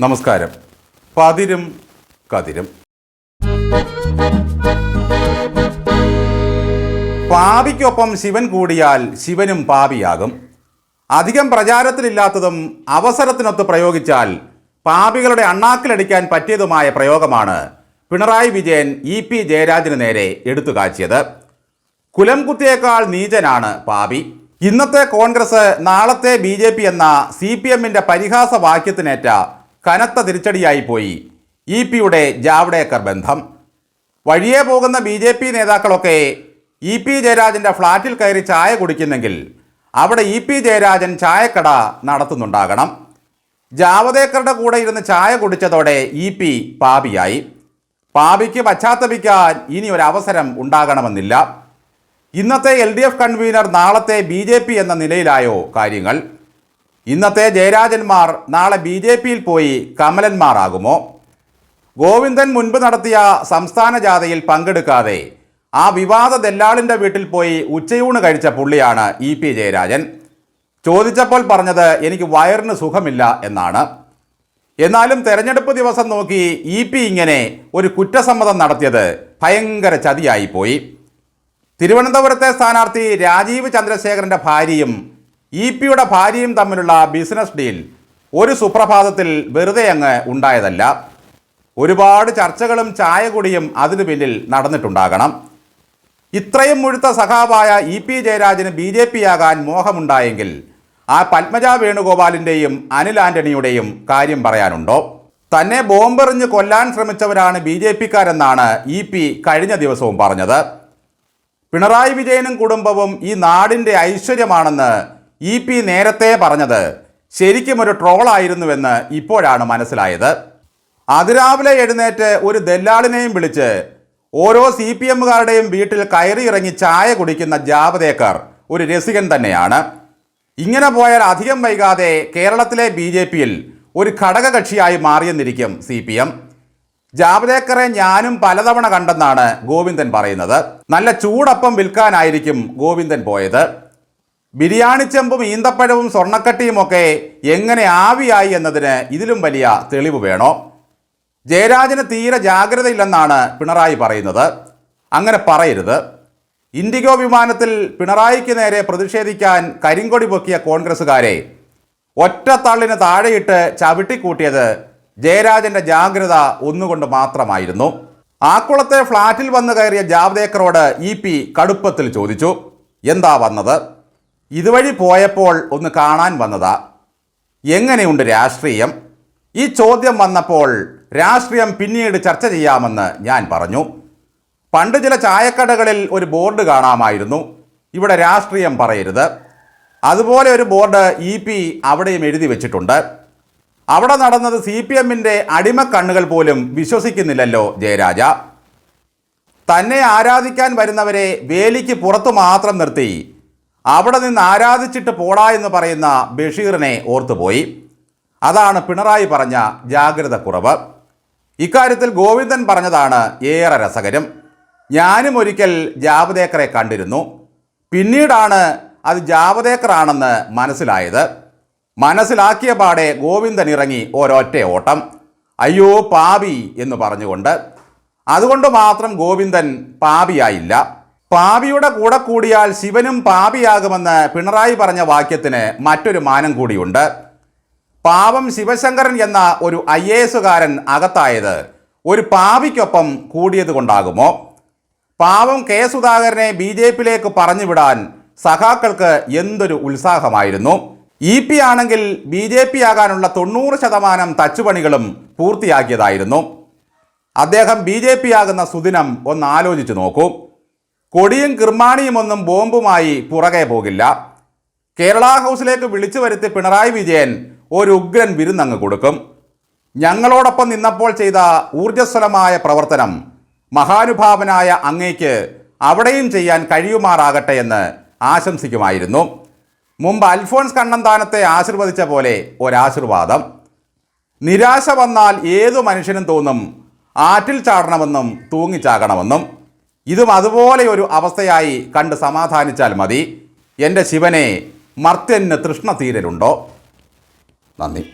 നമസ്കാരം. പതിരും കതിരും. പാപിക്കൊപ്പം ശിവൻ കൂടിയാൽ ശിവനും പാപിയാകും. അധികം പ്രചാരത്തിലില്ലാത്തതും അവസരത്തിനൊത്ത് പ്രയോഗിച്ചാൽ പാപികളുടെ അണ്ണാക്കിലടിക്കാൻ പറ്റിയതുമായ പ്രയോഗമാണ് പിണറായി വിജയൻ ഇ പി ജയരാജന് നേരെ എടുത്തു കാച്ചിയത്. കുലം കുത്തിയേക്കാൾ നീചനാണ് പാപി. ഇന്നത്തെ കോൺഗ്രസ് നാളത്തെ ബി ജെ പി എന്ന സി പി എമ്മിന്റെ പരിഹാസ വാക്യത്തിനേറ്റ കനത്ത തിരിച്ചടിയായി പോയി. ഇ പിയുടെ ജാവ്ഡേക്കർ ബന്ധം. വഴിയേ പോകുന്ന ബി ജെ പി നേതാക്കളൊക്കെ ഇ പി ജയരാജന്റെ ഫ്ളാറ്റിൽ കയറി ചായ കുടിക്കുന്നെങ്കിൽ അവിടെ ഇ പി ജയരാജൻ ചായക്കട നടത്തുന്നുണ്ടാകണം. ജാവദേക്കറുടെ കൂടെ ഇരുന്ന് ചായ കുടിച്ചതോടെ ഇ പി പാപിയായി. പാപിക്ക് പശ്ചാത്തപിക്കാൻ ഇനി ഒരു അവസരം ഉണ്ടാകണമെന്നില്ല. ഇന്നത്തെ എൽ ഡി എഫ് കൺവീനർ നാളത്തെ ബി ജെ പി എന്ന നിലയിലായോ കാര്യങ്ങൾ? ഇന്നത്തെ ജയരാജന്മാർ നാളെ ബി ജെ പിയിൽ പോയി കമലന്മാരാകുമോ? ഗോവിന്ദൻ മുൻപ് നടത്തിയ സംസ്ഥാന ജാഥയിൽ പങ്കെടുക്കാതെ ആ വിവാദ ദല്ലാളിന്റെ വീട്ടിൽ പോയി ഉച്ചയൂണ് കഴിച്ച പുള്ളിയാണ് ഇ പി ജയരാജൻ. ചോദിച്ചപ്പോൾ പറഞ്ഞത് എനിക്ക് വയറിന് സുഖമില്ല എന്നാണ്. എന്നാലും തെരഞ്ഞെടുപ്പ് ദിവസം നോക്കി ഇ പി ഇങ്ങനെ ഒരു കുറ്റസമ്മതം നടത്തിയത് ഭയങ്കര ചതിയായിപ്പോയി തിരുവനന്തപുരത്തെ സ്ഥാനാർത്ഥി രാജീവ് ചന്ദ്രശേഖരന്റെ ഭാര്യയും ഇ പിയുടെ ഭാര്യയും തമ്മിലുള്ള ബിസിനസ് ഡീൽ ഒരു സുപ്രഭാതത്തിൽ വെറുതെ അങ്ങ് ഉണ്ടായതല്ല. ഒരുപാട് ചർച്ചകളും ചായകുടിയും അതിനു പിന്നിൽ നടന്നിട്ടുണ്ടാകണം. ഇത്രയും മുഴുത്ത സഖാവായ ഇ പി ജയരാജന് ബി ജെ പി ആകാൻ മോഹമുണ്ടായെങ്കിൽ ആ പത്മജ വേണുഗോപാലിന്റെയും അനിൽ ആന്റണിയുടെയും കാര്യം പറയാനുണ്ടോ? തന്നെ ബോംബെറിഞ്ഞ് കൊല്ലാൻ ശ്രമിച്ചവരാണ് ബി ജെ പിക്കാരെന്നാണ് ഇ പി കഴിഞ്ഞ ദിവസവും പറഞ്ഞത്. പിണറായി വിജയനും കുടുംബവും ഈ നാടിന്റെ ഐശ്വര്യമാണെന്ന് ഇ പി നേരത്തെ പറഞ്ഞത് ശരിക്കും ഒരു ട്രോളായിരുന്നുവെന്ന് ഇപ്പോഴാണ് മനസ്സിലായത്. അതിരാവിലെ എഴുന്നേറ്റ് ഒരു ദല്ലാളിനെയും വിളിച്ച് ഓരോ സി പി എമ്മുകാരുടെയും വീട്ടിൽ കയറി ഇറങ്ങി ചായ കുടിക്കുന്ന ജാവദേക്കർ ഒരു രസികൻ തന്നെയാണ്. ഇങ്ങനെ പോയാൽ അധികം വൈകാതെ കേരളത്തിലെ ബി ജെ പിയിൽ ഒരു ഘടകകക്ഷിയായി മാറിയെന്നിരിക്കും സി പി എം. ജാവദേക്കറെ ഞാനും പലതവണ കണ്ടെന്നാണ് ഗോവിന്ദൻ പറയുന്നത്. നല്ല ചൂടപ്പം വിൽക്കാനായിരിക്കും ഗോവിന്ദൻ പോയത്. ബിരിയാണി ചെമ്പും ഈന്തപ്പഴവും സ്വർണക്കട്ടിയുമൊക്കെ എങ്ങനെ ആവിയായി എന്നതിന് ഇതിലും വലിയ തെളിവ് വേണോ? ജയരാജന് തീരെ ജാഗ്രതയില്ലെന്നാണ് പിണറായി പറയുന്നത്. അങ്ങനെ പറയരുത്. ഇൻഡിഗോ വിമാനത്തിൽ പിണറായിക്ക് നേരെ പ്രതിഷേധിക്കാൻ കരിങ്കൊടി പൊക്കിയ കോൺഗ്രസ്സുകാരെ ഒറ്റത്തള്ളിന് താഴെയിട്ട് ചവിട്ടിക്കൂട്ടിയത് ജയരാജന്റെ ജാഗ്രത ഒന്നുകൊണ്ട് മാത്രമായിരുന്നു. ആക്കുളത്തെ ഫ്ളാറ്റിൽ വന്നു കയറിയ ജാവ്ദേക്കറോട് ഇ പി കടുപ്പത്തിൽ ചോദിച്ചു. എന്താ വന്നത്? ഇതുവഴി പോയപ്പോൾ ഒന്ന് കാണാൻ വന്നതാ. എങ്ങനെയുണ്ട് രാഷ്ട്രീയം? ഈ ചോദ്യം വന്നപ്പോൾ രാഷ്ട്രീയം പിന്നീട് ചർച്ച ചെയ്യാമെന്ന് ഞാൻ പറഞ്ഞു. പണ്ട് ചില ചായക്കടകളിൽ ഒരു ബോർഡ് കാണാമായിരുന്നു. ഇവിടെ രാഷ്ട്രീയം പറയരുത്. അതുപോലെ ഒരു ബോർഡ് ഇ പി അവിടെയും എഴുതി വെച്ചിട്ടുണ്ട്. അവിടെ നടന്നത് സി പി എമ്മിന്റെ അടിമക്കണ്ണുകൾ പോലും വിശ്വസിക്കുന്നില്ലല്ലോ ജയരാജ. തന്നെ ആരാധിക്കാൻ വരുന്നവരെ വേലിക്ക് പുറത്തു മാത്രം നിർത്തി അവിടെ നിന്ന് ആരാധിച്ചിട്ട് പോടാ എന്ന് പറയുന്ന ബഷീറിനെ ഓർത്തുപോയി. അതാണ് പിണറായി പറഞ്ഞ ജാഗ്രത കുറവ് ഇക്കാര്യത്തിൽ ഗോവിന്ദൻ പറഞ്ഞതാണ് ഏറെ രസകരം. ഞാനും ഒരിക്കൽ ജാവദേക്കറെ കണ്ടിരുന്നു. പിന്നീടാണ് അത് ജാവദേക്കറാണെന്ന് മനസ്സിലായത്. മനസ്സിലാക്കിയ പാടെ ഗോവിന്ദൻ ഇറങ്ങി ഒരൊറ്റ ഓട്ടം. അയ്യോ പാപി എന്ന് പറഞ്ഞുകൊണ്ട്. അതുകൊണ്ട് മാത്രം ഗോവിന്ദൻ പാപിയായില്ല പാപിയുടെ കൂടെ കൂടിയാൽ ശിവനും പാപിയാകുമെന്ന് പിണറായി പറഞ്ഞ വാക്യത്തിന് മറ്റൊരു മാനം കൂടിയുണ്ട്. പാവം ശിവശങ്കരൻ എന്ന ഒരു ഐ എ എസുകാരൻ അകത്തായത് ഒരു പാപിക്കൊപ്പം കൂടിയത് കൊണ്ടാകുമോ? പാവം കെ സുധാകരനെ ബി ജെ പിയിലേക്ക് പറഞ്ഞുവിടാൻ സഖാക്കൾക്ക് എന്തൊരു ഉത്സാഹമായിരുന്നു? ഇ പി ആണെങ്കിൽ ബി ജെ പി ആകാനുള്ള തൊണ്ണൂറ് ശതമാനം തച്ചുപണികളും പൂർത്തിയാക്കിയതായിരുന്നു. അദ്ദേഹം ബി ജെ പി ആകുന്ന സുദിനം ഒന്ന് ആലോചിച്ചു നോക്കൂ. കൊടിയും കിർമാണിയുമൊന്നും ബോംബുമായി പുറകെ പോകില്ല. കേരള ഹൗസിലേക്ക് വിളിച്ചു വരുത്തി പിണറായി വിജയൻ ഒരു ഉഗ്രൻ വിരുന്നങ്ങ് കൊടുക്കും. ഞങ്ങളോടൊപ്പം നിന്നപ്പോൾ ചെയ്ത ഊർജസ്വലമായ പ്രവർത്തനം മഹാനുഭാവനായ അങ്ങേക്ക് അവിടെയും ചെയ്യാൻ കഴിയുമാറാകട്ടെ എന്ന് ആശംസിക്കുമായിരുന്നു. മുമ്പ് അൽഫോൺസ് കണ്ണന്താനത്തെ ആശീർവദിച്ച പോലെ ഒരാശീർവാദം. നിരാശ വന്നാൽ ഏതു മനുഷ്യനും തോന്നും ആറ്റിൽ ചാടണമെന്നും തൂങ്ങിച്ചാകണമെന്നും. ഇതും അതുപോലെ ഒരു അവസ്ഥയായി കണ്ട് സമാധാനിച്ചാൽ മതി. എന്റെ ശിവനെ മർത്യന് തൃഷ്ണ തീരലുണ്ടോ? നന്ദി.